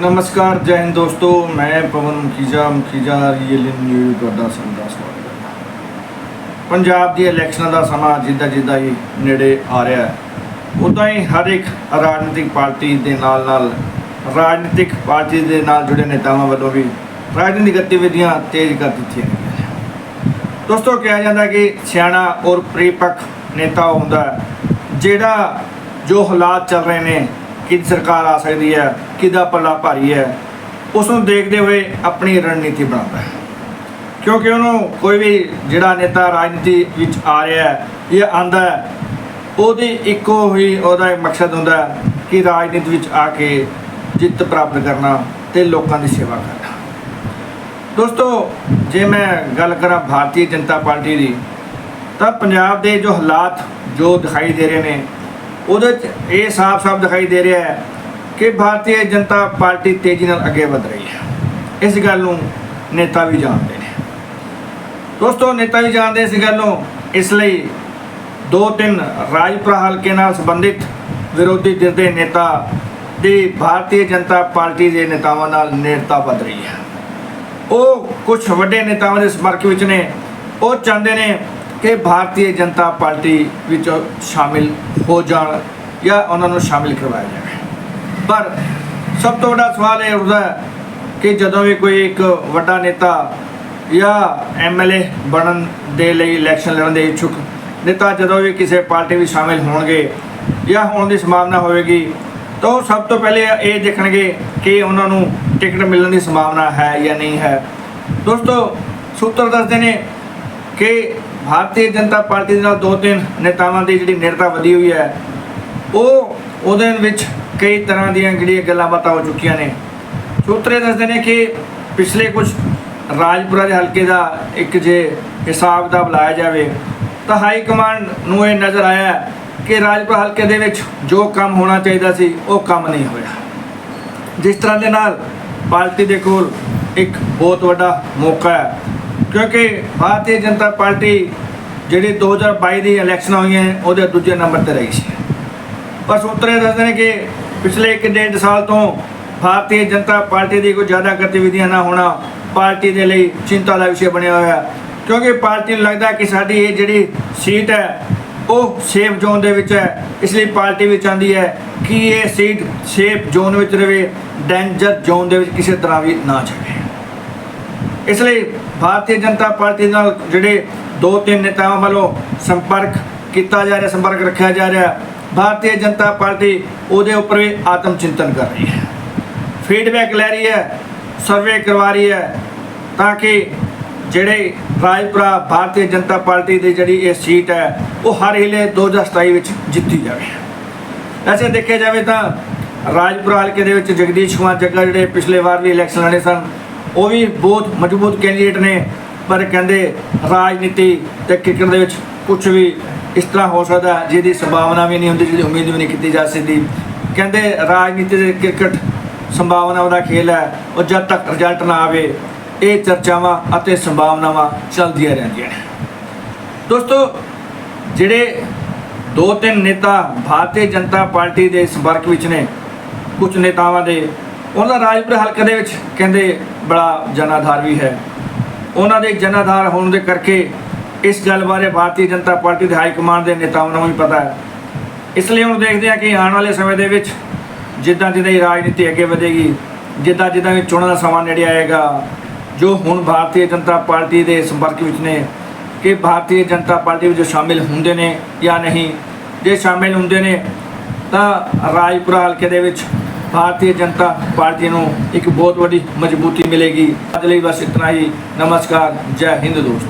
ਨਮਸਕਾਰ, ਜੈ ਹਿੰਦ ਦੋਸਤੋ, ਮੈਂ ਪਵਨ ਮੁਖੀਜਾ ਮੁਖੀਜਾ ਰੀਅਲ ਨਿਊਜ਼ ਤੁਹਾਡਾ ਸਭ ਦਾ ਸਵਾਗਤ ਹੈ। ਪੰਜਾਬ ਦੀ ਇਲੈਕਸ਼ਨਾਂ ਦਾ ਸਮਾਂ ਜਿੱਦਾਂ ਜਿੱਦਾਂ ਹੀ ਨੇੜੇ ਆ ਰਿਹਾ ਹੈ, ਉਦਾਂ ਹੀ ਹਰ ਇੱਕ ਰਾਜਨੀਤਿਕ ਪਾਰਟੀ ਦੇ ਨਾਲ ਨਾਲ ਰਾਜਨੀਤਿਕ ਪਾਰਟੀ ਦੇ ਨਾਲ ਜੁੜੇ ਨੇਤਾਵਾਂ ਵੱਲੋਂ ਵੀ ਰਾਜਨੀਤਿਕ ਗਤੀਵਿਧੀਆਂ ਤੇਜ਼ ਕਰ ਦਿੱਤੀਆਂ ਗਈਆਂ ਦੋਸਤੋ, ਕਿਹਾ ਜਾਂਦਾ ਕਿ ਸਿਆਣਾ ਔਰ ਪ੍ਰੀਪੱਕ ਨੇਤਾ ਹੁੰਦਾ ਜਿਹੜਾ ਜੋ ਹਾਲਾਤ ਚੱਲ ਰਹੇ ਨੇ ਕਿਹਦੀ ਸਰਕਾਰ ਆ ਸਕਦੀ ਹੈ, ਕਿਹਦਾ ਪੱਲਾ ਭਾਰੀ ਹੈ ਉਸ ਨੂੰ ਦੇਖਦੇ ਹੋਏ ਆਪਣੀ ਰਣਨੀਤੀ ਬਣਾਉਂਦਾ ਹੈ। ਕਿਉਂਕਿ ਉਹਨੂੰ ਕੋਈ ਵੀ ਜਿਹੜਾ ਨੇਤਾ ਰਾਜਨੀਤੀ ਵਿੱਚ ਆ ਰਿਹਾ ਹੈ, ਜਾਂ ਆਂਦਾ ਹੈ, ਉਹਦੀ ਇੱਕੋ ਹੀ ਉਹਦਾ ਇੱਕ ਮਕਸਦ ਹੁੰਦਾ ਕਿ ਰਾਜਨੀਤੀ ਵਿੱਚ ਆ ਕੇ ਜਿੱਤ ਪ੍ਰਾਪਤ ਕਰਨਾ ਤੇ ਲੋਕਾਂ ਦੀ ਸੇਵਾ ਕਰਨਾ। ਦੋਸਤੋ, ਜੇ ਮੈਂ ਗੱਲ ਕਰਾਂ ਭਾਰਤੀ ਜਨਤਾ ਪਾਰਟੀ ਦੀ, ਤਾਂ ਪੰਜਾਬ ਦੇ ਜੋ ਹਾਲਾਤ ਜੋ ਦਿਖਾਈ ਦੇ ਰਹੇ ਨੇ ਉਹਦੇ 'ਚ ਇਹ ਸਾਫ਼-ਸਾਫ਼ ਦਿਖਾਈ ਦੇ ਰਿਹਾ ਹੈ ਕਿ ਭਾਰਤੀ ਜਨਤਾ ਪਾਰਟੀ ਤੇਜ਼ੀ ਨਾਲ ਅੱਗੇ ਵਧ ਰਹੀ ਹੈ। ਇਸ ਗੱਲ ਨੂੰ ਨੇਤਾ ਵੀ ਜਾਣਦੇ ਨੇ। ਦੋਸਤੋ, ਨੇਤਾ ਵੀ ਜਾਣਦੇ ਇਸ ਗੱਲ ਨੂੰ। ਇਸ ਲਈ ਦੋ ਤਿੰਨ ਰਾਜਪੁਰਾ ਹਲਕੇ ਨਾਲ ਸੰਬੰਧਿਤ ਵਿਰੋਧੀ ਧਿਰ ਦੇ ਨੇਤਾ ਦੀ ਭਾਰਤੀ ਜਨਤਾ ਪਾਰਟੀ ਦੇ ਨੇਤਾਵਾਂ ਨਾਲ ਨੇੜਤਾ ਵਧ ਰਹੀ ਹੈ। ਉਹ ਕੁਝ ਵੱਡੇ ਨੇਤਾਵਾਂ ਦੇ ਸੰਪਰਕ ਵਿੱਚ ਨੇ। ਉਹ ਚਾਹੁੰਦੇ ਨੇ ਕਿ ਭਾਰਤੀ ਜਨਤਾ ਪਾਰਟੀ ਵਿੱਚ ਸ਼ਾਮਿਲ ਹੋ ਜਾਣ ਜਾਂ ਉਹਨਾਂ ਨੂੰ ਸ਼ਾਮਿਲ ਕਰਵਾਇਆ ਜਾਵੇ। ਪਰ ਸਭ ਤੋਂ ਵੱਡਾ ਸਵਾਲ ਇਹ ਉੱਠਦਾ ਕਿ ਜਦੋਂ ਵੀ ਕੋਈ ਇੱਕ ਵੱਡਾ ਨੇਤਾ ਜਾਂ ਐਮਐਲਏ ਬਣਨ ਦੇ ਲਈ ਇਲੈਕਸ਼ਨ ਲੜਨ ਦੇ ਇੱਛੁਕ, ਨੇਤਾ ਜਦੋਂ ਵੀ ਕਿਸੇ ਪਾਰਟੀ ਵਿੱਚ ਸ਼ਾਮਿਲ ਹੋਣਗੇ ਜਾਂ ਹੋਣ ਦੀ ਸੰਭਾਵਨਾ ਹੋਵੇਗੀ, ਤਾਂ ਉਹ ਸਭ ਤੋਂ ਪਹਿਲੇ ਇਹ ਦੇਖਣਗੇ ਕਿ ਉਹਨਾਂ ਨੂੰ ਟਿਕਟ ਮਿਲਣ ਦੀ ਸੰਭਾਵਨਾ ਹੈ ਜਾਂ ਨਹੀਂ ਹੈ। ਦੋਸਤੋ, ਸੂਤਰ ਦੱਸਦੇ ਨੇ ਕਿ ਭਾਰਤੀ ਜਨਤਾ ਪਾਰਟੀ ਦੇ ਨਾਲ ਦੋ ਤਿੰਨ ਨੇਤਾਵਾਂ ਦੀ ਜਿਹੜੀ ਨੇੜਤਾ ਵਧੀ ਹੋਈ ਹੈ, ਉਹ ਉਹਦੇ ਵਿੱਚ ਕਈ ਤਰ੍ਹਾਂ ਦੀਆਂ ਜਿਹੜੀਆਂ ਗੱਲਾਂ ਬਾਤਾਂ ਹੋ ਚੁੱਕੀਆਂ ਨੇ। ਸੂਤਰੇ ਦੱਸਦੇ ਨੇ ਕਿ ਪਿਛਲੇ ਕੁਝ ਰਾਜਪੁਰਾ ਦੇ ਹਲਕੇ ਦਾ ਇੱਕ ਜੇ ਹਿਸਾਬ ਦਾ ਬੁਲਾਇਆ ਜਾਵੇ, ਤਾਂ ਹਾਈ ਕਮਾਂਡ ਨੂੰ ਇਹ ਨਜ਼ਰ ਆਇਆ ਕਿ ਰਾਜਪੁਰਾ ਹਲਕੇ ਦੇ ਵਿੱਚ ਜੋ ਕੰਮ ਹੋਣਾ ਚਾਹੀਦਾ ਸੀ, ਉਹ ਕੰਮ ਨਹੀਂ ਹੋਇਆ। ਜਿਸ ਤਰ੍ਹਾਂ ਦੇ ਨਾਲ ਪਾਰਟੀ ਦੇ ਕੋਲ ਇੱਕ ਬਹੁਤ ਵੱਡਾ ਮੌਕਾ ਹੈ, ਕਿਉਂਕਿ ਭਾਰਤੀ ਜਨਤਾ ਪਾਰਟੀ ਜਿਹੜੀ 2022 ਦੀ ਇਲੈਕਸ਼ਨ ਹੋਈਆਂ, ਉਹਦੇ ਦੂਜੇ ਨੰਬਰ ਤੇ ਰਹੀ ਸੀ। ਪਰ ਸੂਤਰੇ ਦੱਸਦੇ ਨੇ ਕਿ ਪਿਛਲੇ ਇੱਕ ਡੇਢ ਸਾਲ ਤੋਂ ਭਾਰਤੀ ਜਨਤਾ ਪਾਰਟੀ ਦੀ ਕੋਈ ਜ਼ਿਆਦਾ ਗਤੀਵਿਧੀਆਂ ਨਾ ਹੋਣਾ ਪਾਰਟੀ ਦੇ ਲਈ ਚਿੰਤਾ ਦਾ ਵਿਸ਼ੇ ਬਣਿਆ ਹੋਇਆ ਕਿਉਂਕਿ ਪਾਰਟੀ ਨੂੰ ਲੱਗਦਾ ਕਿ ਸਾਡੀ ਇਹ ਜਿਹੜੀ ਸੀਟ ਹੈ, ਉਹ ਸੇਫ ਜ਼ੋਨ ਦੇ ਵਿੱਚ ਹੈ। ਇਸ ਲਈ ਪਾਰਟੀ ਵੀ ਚਾਹੁੰਦੀ ਹੈ ਕਿ ਇਹ ਸੀਟ ਸੇਫ ਜ਼ੋਨ ਵਿੱਚ ਰਵੇ ਡੈਂਜਰ ਜ਼ੋਨ ਦੇ ਵਿੱਚ ਕਿਸੇ ਤਰ੍ਹਾਂ ਵੀ ਨਾ ਜਾਵੇ ਇਸ ਲਈ ਭਾਰਤੀ ਜਨਤਾ ਪਾਰਟੀ ਨਾਲ ਜਿਹੜੇ ਦੋ ਤਿੰਨ ਨੇਤਾਵਾਂ ਵੱਲੋਂ ਸੰਪਰਕ ਕੀਤਾ ਜਾ ਰਿਹਾ, ਸੰਪਰਕ ਰੱਖਿਆ ਜਾ ਰਿਹਾ। ਭਾਰਤੀ ਜਨਤਾ ਪਾਰਟੀ ਉਹਦੇ ਉੱਪਰ ਵੀ ਆਤਮ ਚਿੰਤਨ ਕਰ ਰਹੀ ਹੈ। ਫੀਡਬੈਕ ਲੈ ਰਹੀ ਹੈ ਸਰਵੇ ਕਰਵਾ ਰਹੀ ਹੈ, ਤਾਂ ਕਿ ਜਿਹੜੇ ਰਾਜਪੁਰਾ ਭਾਰਤੀ ਜਨਤਾ ਪਾਰਟੀ ਦੀ ਜਿਹੜੀ ਇਹ ਸੀਟ ਹੈ, ਉਹ ਹਰ ਹਿਲੇ 2027 ਵਿੱਚ ਜਿੱਤੀ ਜਾਵੇ। ਐਸੇ ਦੇਖਿਆ ਜਾਵੇ ਤਾਂ ਰਾਜਪੁਰਾ ਹਲਕੇ ਦੇ ਵਿੱਚ ਜਗਦੀਸ਼ ਕੁਮਾਰ ਜੱਗਾ ਜਿਹੜੇ ਪਿਛਲੇ ਵਾਰ ਵੀ ਇਲੈਕਸ਼ਨ ਲੜੇ ਸਨ, ਉਹ ਵੀ ਬਹੁਤ ਮਜ਼ਬੂਤ ਕੈਂਡੀਡੇਟ ਨੇ। ਪਰ ਕਹਿੰਦੇ ਰਾਜਨੀਤੀ ਤੇ ਕ੍ਰਿਕਟ ਦੇ ਵਿੱਚ ਕੁਝ ਵੀ ਇਸ ਤਰ੍ਹਾਂ ਹੋ ਸਕਦਾ ਜਿਹਦੀ ਸੰਭਾਵਨਾ ਵੀ ਨਹੀਂ ਹੁੰਦੀ, ਜਿਹਦੀ ਉਮੀਦ ਵੀ ਨਹੀਂ ਕੀਤੀ ਜਾ ਸਕਦੀ। ਕਹਿੰਦੇ ਰਾਜਨੀਤੀ ਤੇ ਕ੍ਰਿਕਟ ਸੰਭਾਵਨਾਵਾਂ ਦਾ ਖੇਲ ਹੈ, ਉਹ ਜਦ ਤੱਕ ਰਿਜ਼ਲਟ ਨਾ ਆਵੇ, ਇਹ ਚਰਚਾਵਾਂ ਅਤੇ ਸੰਭਾਵਨਾਵਾਂ ਚੱਲਦੀਆਂ ਰਹਿੰਦੀਆਂ ਨੇ। ਦੋਸਤੋ, ਜਿਹੜੇ ਦੋ ਤਿੰਨ ਨੇਤਾ ਭਾਰਤੀ ਜਨਤਾ ਪਾਰਟੀ ਦੇ ਸੰਪਰਕ ਵਿੱਚ ਨੇ ਕੁਝ ਨੇਤਾਵਾਂ ਦੇ, ਉਹਨਾਂ ਰਾਜਪੁਰ ਹਲਕੇ ਦੇ ਵਿੱਚ ਕਹਿੰਦੇ ਬੜਾ ਜਨਾਧਾਰ ਵੀ ਹੈ। ਉਹਨਾਂ ਦੇ ਜਨਾਧਾਰ ਹੋਣ ਦੇ ਕਰਕੇ ਇਸ ਗੱਲ ਬਾਰੇ ਭਾਰਤੀ ਜਨਤਾ ਪਾਰਟੀ ਦੇ ਹਾਈ ਕਮਾਂਡ ਦੇ ਨੇਤਾਵਾਂ ਨੂੰ ਵੀ ਪਤਾ ਹੈ। ਇਸ ਲਈ ਹੁਣ ਦੇਖਦੇ ਹਾਂ ਕਿ ਆਉਣ ਵਾਲੇ ਸਮੇਂ ਦੇ ਵਿੱਚ ਜਿੱਦਾਂ ਜਿੱਦਾਂ ਹੀ ਰਾਜਨੀਤੀ ਅੱਗੇ ਵਧੇਗੀ, ਜਿੱਦਾਂ ਜਿੱਦਾਂ ਵੀ ਚੋਣਾਂ ਦਾ ਸਮਾਂ ਨੇੜੇ ਆਏਗਾ, ਜੋ ਹੁਣ ਭਾਰਤੀ ਜਨਤਾ ਪਾਰਟੀ ਦੇ ਸੰਪਰਕ ਵਿੱਚ ਨੇ ਕਿ ਭਾਰਤੀ ਜਨਤਾ ਪਾਰਟੀ ਵਿੱਚ ਸ਼ਾਮਿਲ ਹੁੰਦੇ ਨੇ ਜਾਂ ਨਹੀਂ, ਜੇ ਸ਼ਾਮਿਲ ਹੁੰਦੇ ਨੇ ਤਾਂ ਰਾਜਪੁਰਾ ਹਲਕੇ ਦੇ ਵਿੱਚ ਭਾਰਤੀ ਜਨਤਾ ਪਾਰਟੀ ਨੂੰ ਇੱਕ ਬਹੁਤ ਵੱਡੀ ਮਜ਼ਬੂਤੀ ਮਿਲੇਗੀ। ਅੱਜ ਲਈ ਬਸ ਇਤਨਾ ਹੀ। ਨਮਸਕਾਰ। ਜੈ ਹਿੰਦ ਦੋਸਤ।